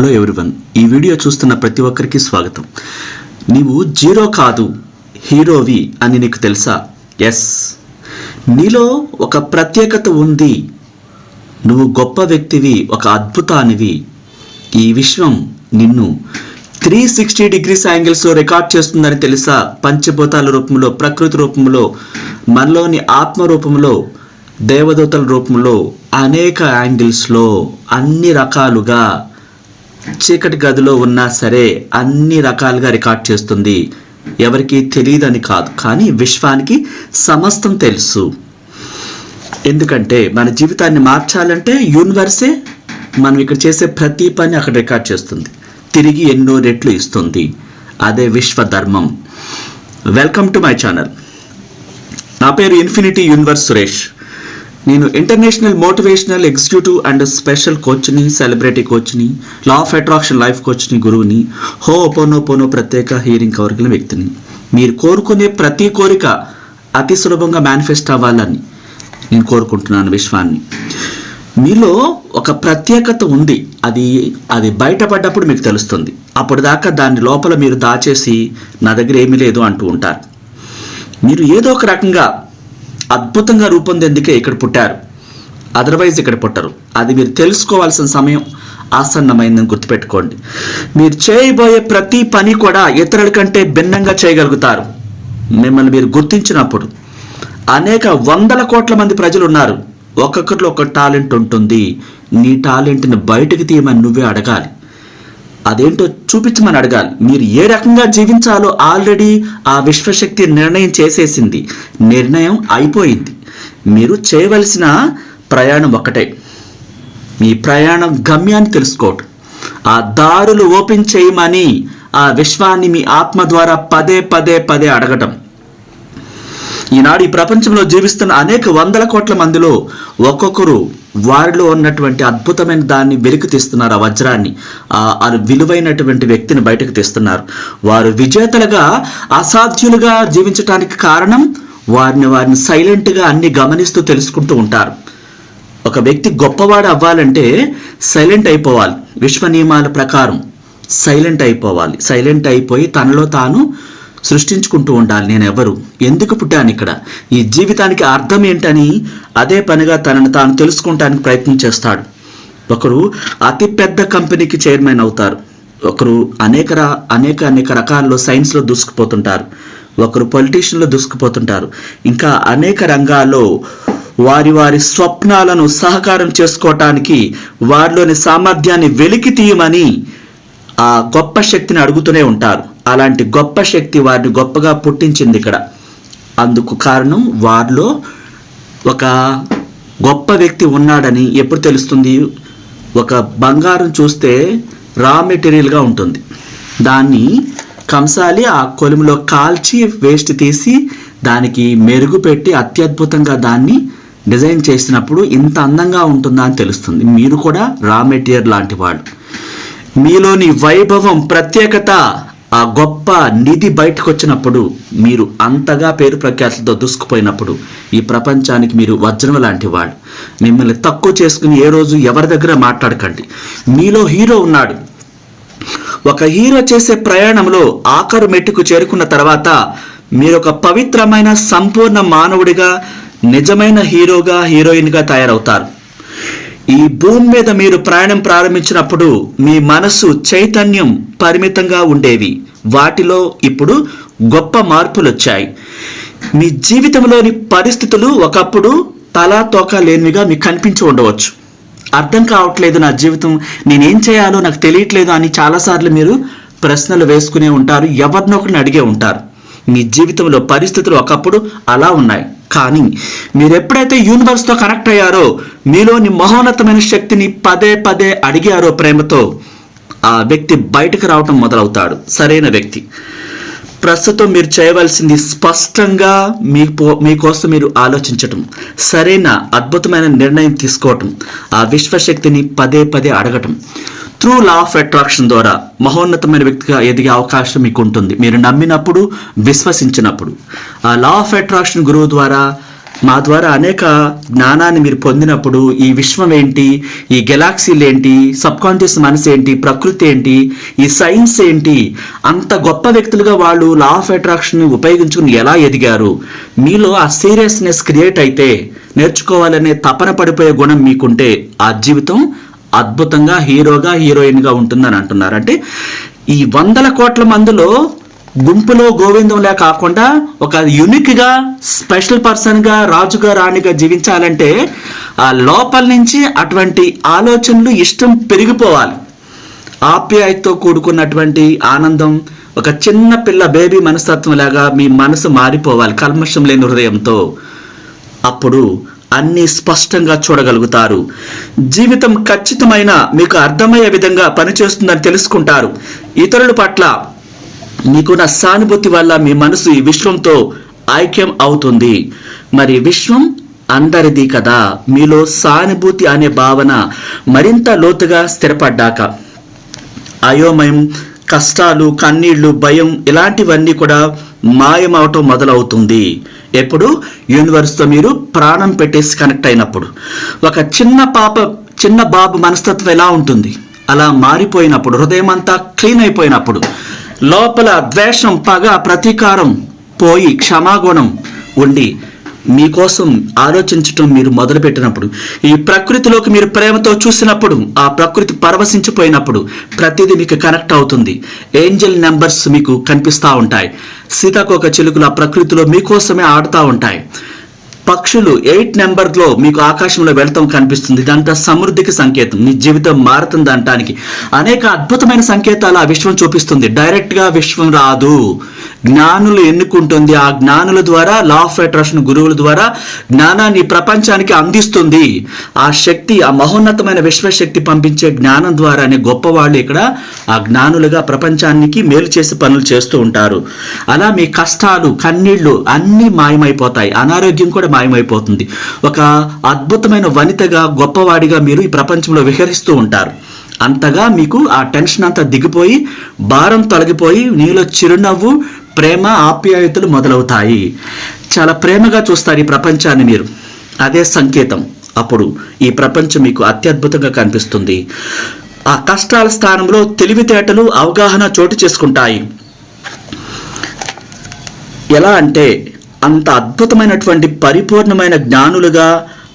Hello everyone ఈ video చూస్తున్న ప్రతి ఒక్కరికి స్వాగతం. నీవు జీరో కాదు హీరోవి అని నీకు తెలుసా? ఎస్ నీలో ఒక ప్రత్యేకత ఉంది. నువ్వు గొప్ప వ్యక్తివి ఒక అద్భుతానివి. ఈ విశ్వం నిన్ను త్రీ సిక్స్టీ డిగ్రీస్ యాంగిల్స్లో రికార్డ్ చేస్తుందని తెలుసా? పంచభూతాల రూపంలో ప్రకృతి రూపంలో మనలోని ఆత్మ రూపంలో దేవదూతల రూపంలో అనేక యాంగిల్స్లో అన్ని రకాలుగా. చీకటి గదిలో ఉన్నా సరే అన్ని రకాలుగా రికార్డ్ చేస్తుంది. ఎవరికి తెలియదని కాదు కానీ విశ్వానికి సమస్తం తెలుసు. ఎందుకంటే మన జీవితాన్ని మార్చాలంటే యూనివర్సే మనం ఇక్కడ చేసే ప్రతి పని అక్కడ రికార్డ్ చేస్తుంది. తిరిగి ఎన్నో రెట్లు ఇస్తుంది. అదే విశ్వధర్మం. Welcome to my channel. నా పేరు ఇన్ఫినిటీ యూనివర్స్ సురేష్. నేను international motivational executive and special కోచ్ని celebrity కోచ్ని లా ఆఫ్ అట్రాక్షన్ లైఫ్ కోచ్ని గురువుని హో ఒపోనో పోనో ప్రత్యేక హీరింగ్ కోరికల వ్యక్తిని. మీరు కోరుకునే ప్రతి కోరిక అతి సులభంగా మేనిఫెస్ట్ అవ్వాలని నేను కోరుకుంటున్నాను విశ్వాన్ని. మీలో ఒక ప్రత్యేకత ఉంది. అది అది బయటపడ్డప్పుడు మీకు తెలుస్తుంది. అప్పుడు దాకా దాని లోపల మీరు దాచేసి నా దగ్గర ఏమీ లేదు అంటూ ఉంటారు. మీరు ఏదో ఒక రకంగా అద్భుతంగా రూపొందేందుకే ఇక్కడ పుట్టారు. అదర్వైజ్ ఇక్కడ పుట్టరు. అది మీరు తెలుసుకోవాల్సిన సమయం ఆసన్నమైందని గుర్తుపెట్టుకోండి. మీరు చేయబోయే ప్రతి పని కూడా ఇతరుల కంటే భిన్నంగా చేయగలుగుతారు. మిమ్మల్ని మీరు గుర్తించినప్పుడు అనేక వందల కోట్ల మంది ప్రజలు ఉన్నారు ఒక్కొక్కరిలో ఒక టాలెంట్ ఉంటుంది. నీ టాలెంట్ని బయటకు తీయమని నువ్వే అడగాలి. అదేంటో చూపించమని అడగాలి. మీరు ఏ రకంగా జీవించాలో ఆల్రెడీ ఆ విశ్వశక్తి నిర్ణయం చేసేసింది. నిర్ణయం అయిపోయింది. మీరు చేయవలసిన ప్రయాణం ఒకటే మీ ప్రయాణం గమ్యాన్ని తెలుసుకోవటం. ఆ దారులు ఓపెన్ చేయమని ఆ విశ్వాన్ని మీ ఆత్మ ద్వారా పదే పదే పదే అడగటం. ఈనాడు ఈ ప్రపంచంలో జీవిస్తున్న అనేక వందల కోట్ల మందిలో ఒక్కొక్కరు వారిలో ఉన్నటువంటి అద్భుతమైన దాన్ని వెలికి తీస్తున్నారు ఆ వజ్రాన్ని. ఆ విలువైనటువంటి వ్యక్తిని బయటకు తీస్తున్నారు. వారు విజేతలుగా అసాధ్యులుగా జీవించటానికి కారణం వారిని వారిని సైలెంట్గా అన్ని గమనిస్తూ తెలుసుకుంటూ ఉంటారు. ఒక వ్యక్తి గొప్పవాడు అవ్వాలంటే సైలెంట్ అయిపోవాలి. విశ్వ నియమాల ప్రకారం సైలెంట్ అయిపోవాలి. సైలెంట్ అయిపోయి తనలో తాను సృష్టించుకుంటూ ఉండాలి. నేను ఎవరు ఎందుకు పుట్టాను ఇక్కడ? ఈ జీవితానికి అర్థం ఏంటని అదే పనిగా తనను తాను తెలుసుకుంటానికి ప్రయత్నం చేస్తాడు. ఒకరు అతిపెద్ద కంపెనీకి చైర్మన్ అవుతారు. ఒకరు అనేక అనేక అనేక రకాల్లో సైన్స్లో దూసుకుపోతుంటారు. ఒకరు పొలిటీషియన్లో దూసుకుపోతుంటారు. ఇంకా అనేక రంగాల్లో వారి వారి స్వప్నాలను సహకారం చేసుకోవటానికి వారిలోని సామర్థ్యాన్ని వెలికి తీయమని ఆ గొప్ప శక్తిని అడుగుతూనే ఉంటారు. అలాంటి గొప్ప శక్తి వారిని గొప్పగా పుట్టించింది ఇక్కడ. అందుకు కారణం వారిలో ఒక గొప్ప వ్యక్తి ఉన్నాడని ఎప్పుడు తెలుస్తుంది? ఒక బంగారం చూస్తే రా మెటీరియల్గా ఉంటుంది. దాన్ని కంసాలి ఆ కొలుములో కాల్చి వేస్ట్ తీసి దానికి మెరుగు పెట్టి అత్యద్భుతంగా దాన్ని డిజైన్ చేసినప్పుడు ఇంత అందంగా ఉంటుందా అని తెలుస్తుంది. మీరు కూడా రా మెటీరియల్ లాంటి వాళ్ళు. మీలోని వైభవం ప్రత్యేకత ఆ గొప్ప నిధి బయటకు వచ్చినప్పుడు మీరు అంతగా పేరు ప్రఖ్యాతులతో దూసుకుపోయినప్పుడు ఈ ప్రపంచానికి మీరు వజ్రం లాంటి వాడు. మిమ్మల్ని తక్కువ చేసుకుని ఏ రోజు ఎవరి దగ్గర మాట్లాడకండి. మీలో హీరో ఉన్నాడు. ఒక హీరో చేసే ప్రయాణంలో ఆఖరు మెట్టుకు చేరుకున్న తర్వాత మీరు ఒక పవిత్రమైన సంపూర్ణ మానవుడిగా నిజమైన హీరోగా హీరోయిన్గా తయారవుతారు. ఈ భూమి మీద మీరు ప్రయాణం ప్రారంభించినప్పుడు మీ మనసు చైతన్యం పరిమితంగా ఉండేవి. వాటిలో ఇప్పుడు గొప్ప మార్పులు వచ్చాయి మీ జీవితంలోని పరిస్థితులు ఒకప్పుడు తలా తోక లేనివిగా మీకు కనిపించి ఉండవచ్చు. అర్థం కావట్లేదు నా జీవితం. నేనేం చేయాలో నాకు తెలియట్లేదు అని చాలాసార్లు మీరు ప్రశ్నలు వేసుకునే ఉంటారు. ఎవరినొకరిని అడిగే ఉంటారు. మీ జీవితంలో పరిస్థితులు ఒకప్పుడు అలా ఉన్నాయి. కానీ మీరు ఎప్పుడైతే యూనివర్స్తో కనెక్ట్ అయ్యారో మీలోని మహోన్నతమైన శక్తిని పదే పదే అడిగారో ప్రేమతో ఆ వ్యక్తి బయటకు రావటం మొదలవుతాడు. సరైన వ్యక్తి. ప్రస్తుతం మీరు చేయవలసింది స్పష్టంగా మీ మీకోసం మీరు ఆలోచించటం సరైన అద్భుతమైన నిర్ణయం తీసుకోవటం ఆ విశ్వశక్తిని పదే పదే అడగటం. త్రూ లా ఆఫ్ అట్రాక్షన్ ద్వారా మహోన్నతమైన వ్యక్తిగా ఎదిగే అవకాశం మీకు ఉంటుంది. మీరు నమ్మినప్పుడు విశ్వసించినప్పుడు. ఆ లా ఆఫ్ అట్రాక్షన్ గురువు ద్వారా మా ద్వారా అనేక జ్ఞానాన్ని మీరు పొందినప్పుడు ఈ విశ్వం ఏంటి? ఈ గెలాక్సీలు ఏంటి? సబ్ కాన్షియస్ మనసు ఏంటి? ప్రకృతి ఏంటి? ఈ సైన్స్ ఏంటి? అంత గొప్ప వ్యక్తులుగా వాళ్ళు లా ఆఫ్ అట్రాక్షన్ ఉపయోగించుకుని ఎలా ఎదిగారు? మీలో ఆ సీరియస్నెస్ క్రియేట్ అయితే నేర్చుకోవాలనే తపన పడిపోయే గుణం మీకుంటే ఆ జీవితం అద్భుతంగా హీరోగా హీరోయిన్గా ఉంటుందని అంటున్నారు. అంటే ఈ వందల కోట్ల మందిలో గుంపులో గోవిందంలా కాకుండా ఒక యునిక్గా స్పెషల్ పర్సన్గా రాజుగా రాణిగా జీవించాలంటే ఆ లోపల నుంచి అటువంటి ఆలోచనలు ఇష్టం పెరిగిపోవాలి. ఆప్యాయతతో కూడుకున్నటువంటి ఆనందం ఒక చిన్న పిల్ల బేబీ మనస్తత్వం లాగా మీ మనసు మారిపోవాలి కల్మషం లేని హృదయంతో. అప్పుడు అన్నీ స్పష్టంగా చూడగలుగుతారు. జీవితం ఖచ్చితమైన మీకు అర్థమయ్యే విధంగా పనిచేస్తుందని తెలుసుకుంటారు. ఇతరుల పట్ల మీకున్న సానుభూతి వల్ల మీ మనసు ఈ విశ్వంతో ఐక్యం అవుతుంది. మరి విశ్వం అందరిది కదా. మీలో సానుభూతి అనే భావన మరింత లోతుగా స్థిరపడ్డాక. అయోమయం కష్టాలు కన్నీళ్ళు భయం ఇలాంటివన్నీ కూడా మాయమవటం మొదలవుతుంది. ఎప్పుడు? యూనివర్స్తో మీరు ప్రాణం పెట్టేసి కనెక్ట్ అయినప్పుడు. ఒక చిన్న పాప చిన్న బాబు మనస్తత్వం ఎలా ఉంటుంది? అలా మారిపోయినప్పుడు హృదయం అంతా క్లీన్ అయిపోయినప్పుడు. లోపల ద్వేషం పగ ప్రతీకారం పోయి క్షమాగుణం ఉండి మీకోసం ఆలోచించటం మీరు మొదలుపెట్టినప్పుడు ఈ ప్రకృతిలోకి మీరు ప్రేమతో చూసినప్పుడు ఆ ప్రకృతి పరవశించిపోయినప్పుడు ప్రతిదీ మీకు కనెక్ట్ అవుతుంది. ఏంజల్ నెంబర్స్ మీకు కనిపిస్తూ ఉంటాయి. సీతాకోక చిలుకలు ఆ ప్రకృతిలో మీకోసమే ఆడుతూ ఉంటాయి. పక్షులు ఎయిట్ నెంబర్లో మీకు ఆకాశంలో వెళ్తాం కనిపిస్తుంది. ఇదంతా సమృద్ధికి సంకేతం. మీ జీవితం మారుతుంది అనటానికి. అనేక అద్భుతమైన సంకేతాలు ఆ విశ్వం చూపిస్తుంది. డైరెక్ట్గా విశ్వం రాదు. జ్ఞానులు ఎన్నుకుంటుంది. ఆ జ్ఞానుల ద్వారా లా ఆఫ్ అట్రాక్షన్ గురువుల ద్వారా జ్ఞానాన్ని ప్రపంచానికి అందిస్తుంది. ఆ శక్తి ఆ మహోన్నతమైన విశ్వశక్తి పంపించే జ్ఞానం ద్వారానే గొప్పవాళ్ళు ఇక్కడ ఆ జ్ఞానులుగా ప్రపంచానికి మేలు చేసే పనులు చేస్తూ ఉంటారు. అలా మీ కష్టాలు కన్నీళ్ళు అన్నీ మాయమైపోతాయి. అనారోగ్యం కూడా మాయమైపోతుంది. ఒక అద్భుతమైన వనితగా గొప్పవాడిగా మీరు ఈ ప్రపంచంలో విహరిస్తూ ఉంటారు. అంతగా మీకు ఆ టెన్షన్ అంతా దిగిపోయి భారం తొలగిపోయి నీలో చిరునవ్వు ప్రేమ ఆప్యాయతలు మొదలవుతాయి. చాలా ప్రేమగా చూస్తారు ఈ ప్రపంచాన్ని మీరు. అదే సంకేతం. అప్పుడు ఈ ప్రపంచం మీకు అత్యద్భుతంగా కనిపిస్తుంది. ఆ కష్టాల స్థానంలో తెలివితేటలు అవగాహన చోటు చేసుకుంటాయి. ఎలా అంటే అంత అద్భుతమైనటువంటి పరిపూర్ణమైన జ్ఞానులుగా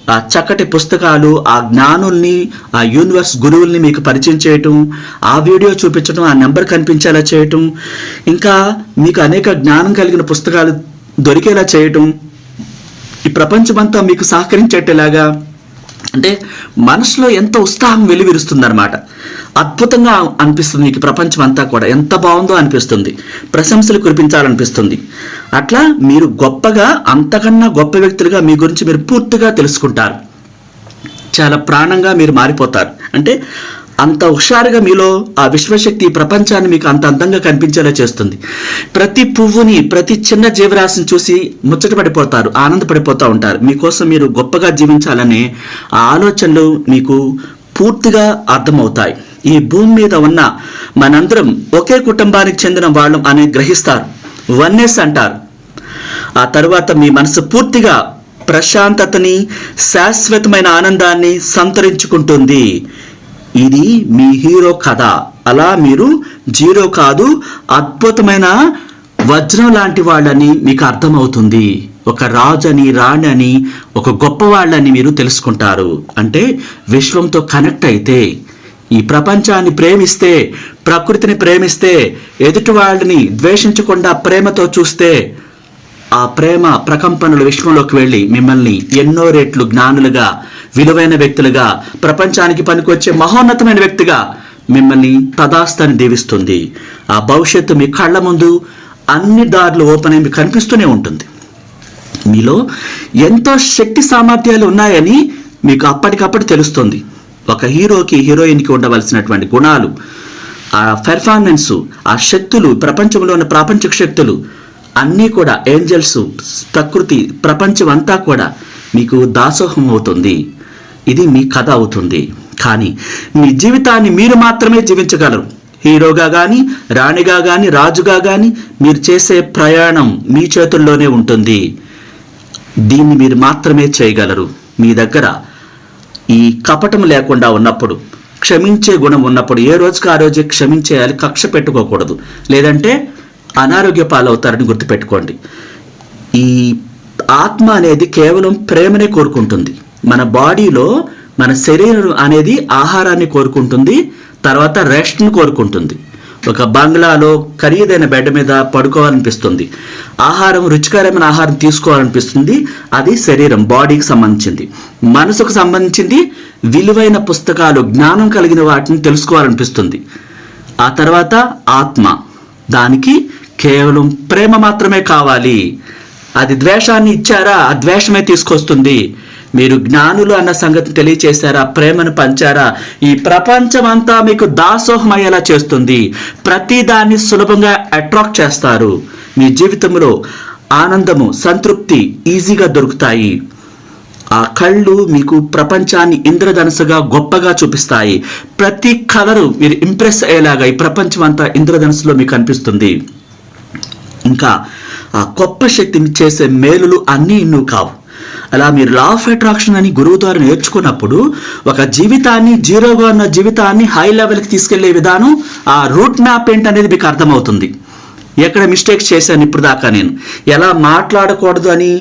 ఆ చక్కటి పుస్తకాలు ఆ జ్ఞానుల్ని ఆ యూనివర్స్ గురువుల్ని మీకు పరిచయం చేయటం ఆ వీడియో చూపించడం ఆ నెంబర్ కనిపించేలా చేయటం ఇంకా మీకు అనేక జ్ఞానం కలిగిన పుస్తకాలు దొరికేలా చేయటం ఈ ప్రపంచమంతా మీకు సహకరించేటలాగా అంటే మనసులో ఎంత ఉత్సాహం వెలువిరుస్తుంది అద్భుతంగా అనిపిస్తుంది మీకు ప్రపంచం అంతా కూడా. ఎంత బాగుందో అనిపిస్తుంది. ప్రశంసలు కురిపించాలనిపిస్తుంది. అట్లా మీరు గొప్పగా అంతకన్నా గొప్ప వ్యక్తులుగా మీ గురించి మీరు పూర్తిగా తెలుసుకుంటారు. చాలా ప్రాణంగా మీరు మారిపోతారు. అంటే అంత హుషారుగా మీలో ఆ విశ్వశక్తి ప్రపంచాన్ని మీకు అంత అందంగా కనిపించేలా చేస్తుంది. ప్రతి పువ్వుని ప్రతి చిన్న జీవరాశిని చూసి ముచ్చట పడిపోతారు ఆనందపడిపోతూ ఉంటారు. మీకోసం మీరు గొప్పగా జీవించాలనే ఆ ఆలోచనలు మీకు పూర్తిగా అర్థమవుతాయి. ఈ భూమి మీద ఉన్న మనందరం ఒకే కుటుంబానికి చెందిన వాళ్ళం అని గ్రహిస్తారు. వన్నెస్ అంటారు. ఆ తర్వాత మీ మనసు పూర్తిగా ప్రశాంతతని శాశ్వతమైన ఆనందాన్ని సంతరించుకుంటుంది. ఇది మీ హీరో కథ. అలా మీరు జీరో కాదు అద్భుతమైన వజ్రం లాంటి వాళ్ళని మీకు అర్థమవుతుంది. ఒక రాజని రాణి అని ఒక గొప్ప వాళ్ళని మీరు తెలుసుకుంటారు. అంటే విశ్వంతో కనెక్ట్ అయితే ఈ ప్రపంచాన్ని ప్రేమిస్తే ప్రకృతిని ప్రేమిస్తే ఎదుటి వాళ్ళని ద్వేషించకుండా ప్రేమతో చూస్తే ఆ ప్రేమ ప్రకంపనలు విశ్వంలోకి వెళ్ళి మిమ్మల్ని ఎన్నో రెట్లు జ్ఞానులుగా విలువైన వ్యక్తులుగా ప్రపంచానికి పనికొచ్చే మహోన్నతమైన వ్యక్తిగా మిమ్మల్ని తదాస్తాన్ని దీవిస్తుంది. ఆ భవిష్యత్తు మీ కళ్ళ ముందు అన్ని దారులు ఓపెన్ అయి కనిపిస్తూనే ఉంటుంది. మీలో ఎంతో శక్తి సామర్థ్యాలు ఉన్నాయని మీకు అప్పటికప్పుడు తెలుస్తుంది. ఒక హీరోకి హీరోయిన్కి ఉండవలసినటువంటి గుణాలు ఆ పెర్ఫార్మెన్స్ ఆ శక్తులు ప్రపంచంలో ఉన్న ప్రాపంచిక శక్తులు అన్నీ కూడా ఏంజల్స్ ప్రకృతి ప్రపంచం అంతా కూడా మీకు దాసోహం అవుతుంది ఇది మీ కథ అవుతుంది. కానీ మీ జీవితాన్ని మీరు మాత్రమే జీవించగలరు. హీరోగా కానీ రాణిగా కానీ రాజుగా కానీ మీరు చేసే ప్రయాణం మీ చేతుల్లోనే ఉంటుంది. దీన్ని మీరు మాత్రమే చేయగలరు. మీ దగ్గర ఈ కపటం లేకుండా ఉన్నప్పుడు క్షమించే గుణం ఉన్నప్పుడు ఏ రోజుకి ఆ రోజే క్షమించేయాలి కక్ష పెట్టుకోకూడదు. లేదంటే అనారోగ్య పాలవుతారని గుర్తుపెట్టుకోండి. ఈ ఆత్మ అనేది కేవలం ప్రేమనే కోరుకుంటుంది. మన బాడీలో మన శరీరం అనేది ఆహారాన్ని కోరుకుంటుంది తర్వాత రెస్ట్ని కోరుకుంటుంది. ఒక బంగ్లాలో ఖరీదైన బెడ్ మీద పడుకోవాలనిపిస్తుంది. ఆహారం రుచికరమైన ఆహారం తీసుకోవాలనిపిస్తుంది. అది శరీరం బాడీకి సంబంధించింది. మనసుకు సంబంధించింది విలువైన పుస్తకాలు జ్ఞానం కలిగిన వాటిని తెలుసుకోవాలనిపిస్తుంది. ఆ తర్వాత ఆత్మ. దానికి కేవలం ప్రేమ మాత్రమే కావాలి. అది ద్వేషాన్ని ఇచ్చారా? ఆ ద్వేషమే తీసుకొస్తుంది. మీరు జ్ఞానులు అన్న సంగతి తెలియచేశారా? ప్రేమను పంచారా? ఈ ప్రపంచం అంతా మీకు దాసోహం అయ్యేలా చేస్తుంది. ప్రతి దాన్ని సులభంగా అట్రాక్ట్ చేస్తారు. మీ జీవితంలో ఆనందము సంతృప్తి ఈజీగా దొరుకుతాయి. ఆ కళ్ళు మీకు ప్రపంచాన్ని ఇంద్రధనుసుగా గొప్పగా చూపిస్తాయి. ప్రతి కలరు మీరు ఇంప్రెస్ అయ్యేలాగా ఈ ప్రపంచం అంతా ఇంద్రధనుసులో మీకు కనిపిస్తుంది. ఇంకా ఆ గొప్ప శక్తిని చేసే మేలులు అన్నీ ఇన్ను కావు. అలా మీరు లా ఆఫ్ అట్రాక్షన్ అని గురువు ద్వారా నేర్చుకున్నప్పుడు ఒక జీవితాన్ని జీరోగా ఉన్న జీవితాన్ని హై లెవెల్కి తీసుకెళ్ళే విధానం ఆ రూట్ మ్యాప్ ఏంటనేది మీకు అర్థమవుతుంది. ఎక్కడ మిస్టేక్స్ చేశాను ఇప్పుడు దాకా నేను? ఎలా మాట్లాడకూడదు అని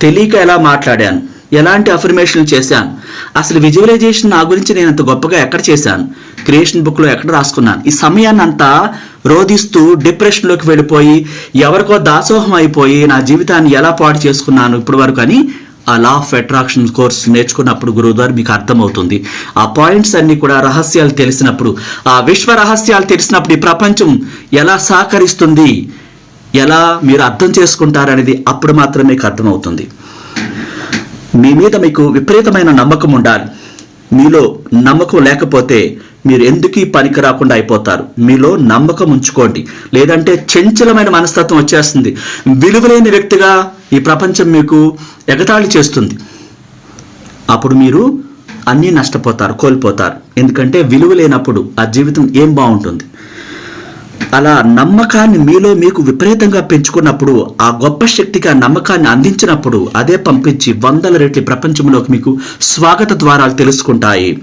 తెలియక ఎలా మాట్లాడాను? ఎలాంటి అఫర్మేషన్లు చేశాను? అసలు విజువలైజేషన్ నా గురించి నేను అంత గొప్పగా ఎక్కడ చేశాను? క్రియేషన్ బుక్లో ఎక్కడ రాసుకున్నాను? ఈ సమయాన్ని అంతా రోధిస్తూ డిప్రెషన్లోకి వెళ్ళిపోయి ఎవరికో దాసోహం అయిపోయి నా జీవితాన్ని ఎలా పాడు చేసుకున్నాను ఇప్పటి వరకు అని ఆ లా ఆఫ్ అట్రాక్షన్ కోర్స్ నేర్చుకున్నప్పుడు గురువు మీకు అర్థమవుతుంది. ఆ పాయింట్స్ అన్ని కూడా రహస్యాలు తెలిసినప్పుడు ఆ విశ్వ రహస్యాలు తెలిసినప్పుడు ఈ ప్రపంచం ఎలా సహకరిస్తుంది ఎలా మీరు అర్థం చేసుకుంటారనేది అప్పుడు మాత్రమే మీకు అర్థమవుతుంది. మీ మీద మీకు విపరీతమైన నమ్మకం ఉండాలి. మీలో నమ్మకం లేకపోతే మీరు ఎందుకు ఈ పనికి రాకుండా అయిపోతారు? మీలో నమ్మకం ఉంచుకోండి. లేదంటే చంచలమైన మనస్తత్వం వచ్చేస్తుంది. విలువలేని వ్యక్తిగా ఈ ప్రపంచం మీకు ఎగతాళి చేస్తుంది. అప్పుడు మీరు అన్నీ నష్టపోతారు కోల్పోతారు. ఎందుకంటే విలువ లేనప్పుడు ఆ జీవితం ఏం బాగుంటుంది? అలా నమ్మకాన్ని మీలో మీకు విపరీతంగా పెంచుకున్నప్పుడు ఆ గొప్ప శక్తిగా నమ్మకాన్ని అందించినప్పుడు అదే పంపించి వందల రెట్లు ప్రపంచంలోకి మీకు స్వాగత ద్వారాలు తెలుసుకుంటాయి.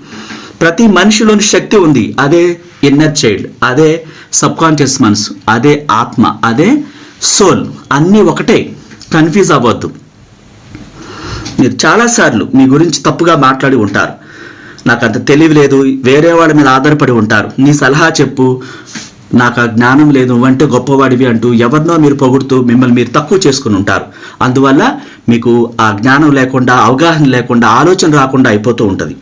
ప్రతి మనిషిలోని శక్తి ఉంది. అదే ఇన్నర్ చైల్డ్ అదే సబ్ కాన్షియస్ మనసు అదే ఆత్మ అదే సోల్ అన్నీ ఒకటే. కన్ఫ్యూజ్ అవ్వద్దు. మీరు చాలాసార్లు మీ గురించి తప్పుగా మాట్లాడి ఉంటారు. నాకు అంత తెలివి లేదు. వేరే వాళ్ళ మీద ఆధారపడి ఉంటారు. నీ సలహా చెప్పు. నాకు ఆ జ్ఞానం లేదు నువ్వంటే గొప్పవాడివి అంటూ ఎవరినో మీరు పొగుడుతూ మిమ్మల్ని మీరు తక్కువ చేసుకుని ఉంటారు. అందువల్ల మీకు ఆ జ్ఞానం లేకుండా అవగాహన లేకుండా ఆలోచన రాకుండా అయిపోతూ ఉంటుంది.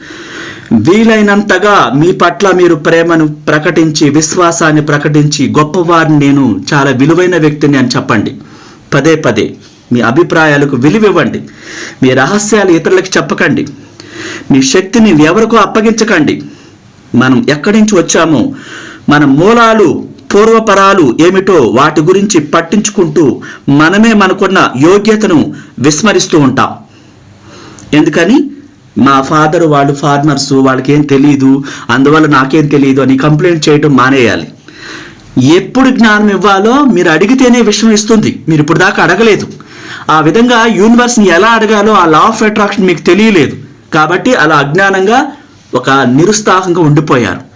వీలైనంతగా మీ పట్ల మీరు ప్రేమను ప్రకటించి విశ్వాసాన్ని ప్రకటించి గొప్పవారిని నేను చాలా విలువైన వ్యక్తిని అని చెప్పండి. పదే పదే మీ అభిప్రాయాలకు విలువివ్వండి. మీ రహస్యాలు ఇతరులకు చెప్పకండి. మీ శక్తిని ఎవరికో అప్పగించకండి. మనం ఎక్కడి నుంచి వచ్చామో మన మూలాలు పూర్వపరాలు ఏమిటో వాటి గురించి పట్టించుకుంటూ మనమే మనకున్న యోగ్యతను విస్మరిస్తూ ఉంటాం. ఎందుకని? మా ఫాదర్ వాళ్ళు ఫార్మర్స్ వాళ్ళకేం తెలియదు అందువల్ల నాకేం తెలియదు అని కంప్లైంట్ చేయడం మానేయాలి. ఎప్పుడు జ్ఞానం ఇవ్వాలో మీరు అడిగితేనే విషయం ఇస్తుంది. మీరు ఇప్పుడు దాకా అడగలేదు. ఆ విధంగా యూనివర్స్ని ఎలా అడగాలో ఆ లా ఆఫ్ అట్రాక్షన్ మీకు తెలియలేదు. కాబట్టి అలా అజ్ఞానంగా ఒక నిరుత్సాహంగా ఉండిపోయారు.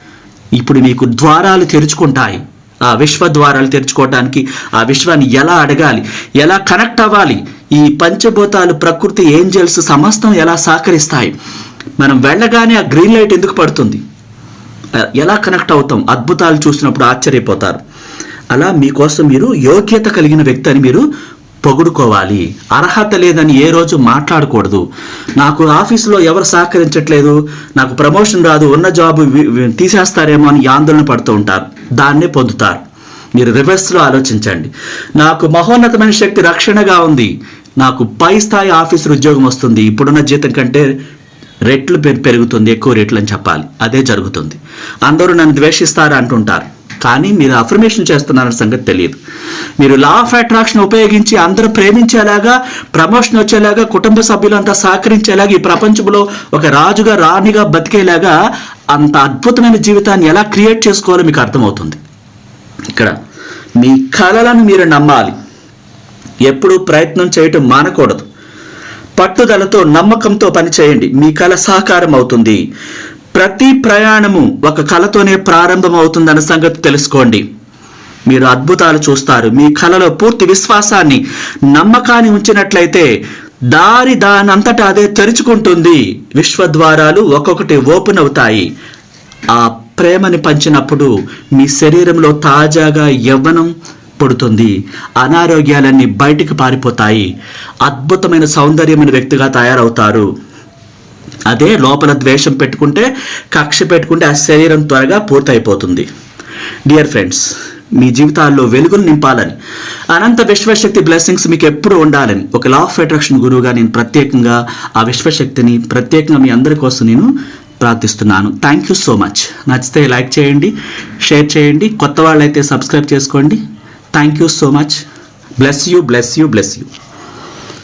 ఇప్పుడు మీకు ద్వారాలు తెరుచుకుంటాయి. ఆ విశ్వ ద్వారాలు తెరుచుకోవడానికి ఆ విశ్వాన్ని ఎలా అడగాలి? ఎలా కనెక్ట్ అవ్వాలి? ఈ పంచభూతాలు ప్రకృతి ఏంజల్స్ సమస్తం ఎలా సహకరిస్తాయి? మనం వెళ్ళగానే ఆ గ్రీన్ లైట్ ఎందుకు పడుతుంది? ఎలా కనెక్ట్ అవుతాం? అద్భుతాలు చూసినప్పుడు ఆశ్చర్యపోతారు. అలా మీకోసం మీరు యోగ్యత కలిగిన వ్యక్తి అని మీరు పొగుడుకోవాలి. అర్హత లేదని ఏ రోజు మాట్లాడకూడదు. నాకు ఆఫీసులో ఎవరు సహకరించట్లేదు. నాకు ప్రమోషన్ రాదు. ఉన్న జాబ్ తీసేస్తారేమో అని ఆందోళన పడుతూ ఉంటారు. దాన్నే పొందుతారు. మీరు రివర్స్లో ఆలోచించండి. నాకు మహోన్నతమైన శక్తి రక్షణగా ఉంది. నాకు పై స్థాయి ఆఫీసర్ ఉద్యోగం వస్తుంది. ఇప్పుడున్న జీతం కంటే రెట్లు పె- పెరుగుతుంది. ఎక్కువ రేట్లు అని చెప్పాలి. అదే జరుగుతుంది. అందరూ నన్ను ద్వేషిస్తారు అంటుంటారు కానీ మీరు అఫర్మేషన్ చేస్తున్నారన్న సంగతి తెలియదు. మీరు లా ఆఫ్ అట్రాక్షన్ ఉపయోగించి అందరూ ప్రేమించేలాగా ప్రమోషన్ వచ్చేలాగా కుటుంబ సభ్యులంతా సహకరించేలాగా ఈ ప్రపంచంలో ఒక రాజుగా రాణిగా బతికేలాగా అంత అద్భుతమైన జీవితాన్ని ఎలా క్రియేట్ చేసుకోవాలో మీకు అర్థమవుతుంది. ఇక్కడ మీ కళలను మీరు నమ్మాలి. ఎప్పుడూ ప్రయత్నం చేయటం మానకూడదు. పట్టుదలతో నమ్మకంతో పనిచేయండి. మీ కళ సహకారం అవుతుంది ప్రతి ప్రయాణము ఒక కళతోనే ప్రారంభం అవుతుందన్న సంగతి తెలుసుకోండి. మీరు అద్భుతాలు చూస్తారు. మీ కళలో పూర్తి విశ్వాసాన్ని నమ్మకాన్ని ఉంచినట్లయితే దారి దానంతటా అదే తెరుచుకుంటుంది. విశ్వద్వారాలు ఒక్కొక్కటి ఓపెన్ అవుతాయి. ఆ ప్రేమని పంచినప్పుడు మీ శరీరంలో తాజాగా యవ్వనం పుడుతుంది. అనారోగ్యాలన్నీ బయటికి పారిపోతాయి. అద్భుతమైన సౌందర్యమైన వ్యక్తిగా తయారవుతారు. అదే లోపల ద్వేషం పెట్టుకుంటే కక్ష పెట్టుకుంటే ఆ శరీరం త్వరగా పూర్తయిపోతుంది. డియర్ ఫ్రెండ్స్ మీ జీవితాల్లో వెలుగులు నింపాలని అనంత విశ్వశక్తి బ్లెస్సింగ్స్ మీకు ఎప్పుడు ఉండాలని ఒక లా ఆఫ్ అట్రాక్షన్ గురువుగా నేను ప్రత్యేకంగా ఆ విశ్వశక్తిని ప్రత్యేకంగా మీ అందరి కోసం నేను ప్రార్థిస్తున్నాను. థ్యాంక్ యూ సో మచ్ నచ్చితే లైక్ చేయండి షేర్ చేయండి కొత్త వాళ్ళైతే సబ్స్క్రైబ్ చేసుకోండి. Thank you so much bless you bless you bless you